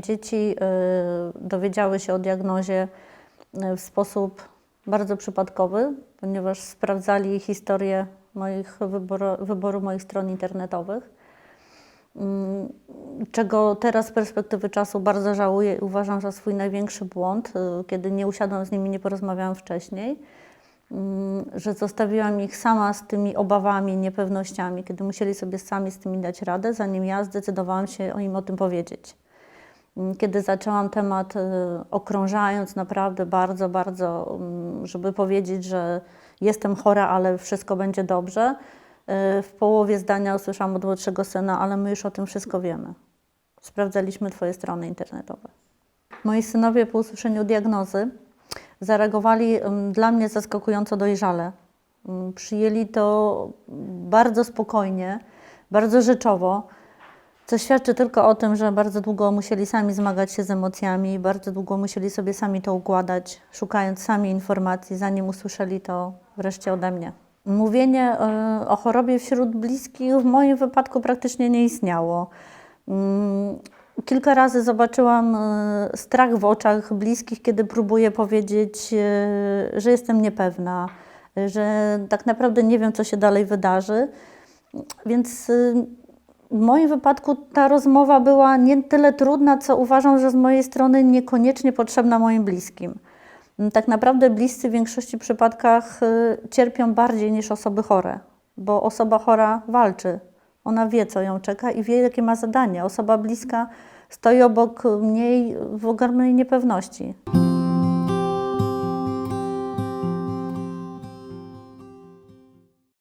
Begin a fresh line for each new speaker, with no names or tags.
dzieci y, dowiedziały się o diagnozie y, w sposób bardzo przypadkowy, ponieważ sprawdzali historię moich wyboru, wyboru moich stron internetowych. Mm, Czego teraz z perspektywy czasu bardzo żałuję i uważam za swój największy błąd, y, kiedy nie usiadłam z nimi, nie porozmawiałam wcześniej, mm, że zostawiłam ich sama z tymi obawami, niepewnościami, kiedy musieli sobie sami z tymi dać radę, zanim ja zdecydowałam się o im o tym powiedzieć. Mm, Kiedy zaczęłam temat, y, okrążając naprawdę bardzo, bardzo, mm, żeby powiedzieć, że jestem chora, ale wszystko będzie dobrze, y, w połowie zdania usłyszałam od młodszego syna, ale my już o tym wszystko wiemy. Sprawdzaliśmy Twoje strony internetowe. Moi synowie po usłyszeniu diagnozy zareagowali ym, dla mnie zaskakująco dojrzale. Przyjęli to bardzo spokojnie, bardzo rzeczowo, co świadczy tylko o tym, że bardzo długo musieli sami zmagać się z emocjami, bardzo długo musieli sobie sami to układać, szukając sami informacji, zanim usłyszeli to wreszcie ode mnie. Mówienie y, o chorobie wśród bliskich w moim wypadku praktycznie nie istniało. Mm, Kilka razy zobaczyłam y, strach w oczach bliskich, kiedy próbuję powiedzieć, y, że jestem niepewna, że tak naprawdę nie wiem, co się dalej wydarzy. Więc w moim wypadku ta rozmowa była nie tyle trudna, co uważam, że z mojej strony niekoniecznie potrzebna moim bliskim. Tak naprawdę bliscy w większości przypadkach y, cierpią bardziej niż osoby chore, bo osoba chora walczy. Ona wie, co ją czeka i wie, jakie ma zadanie. Osoba bliska stoi obok niej w ogromnej niepewności.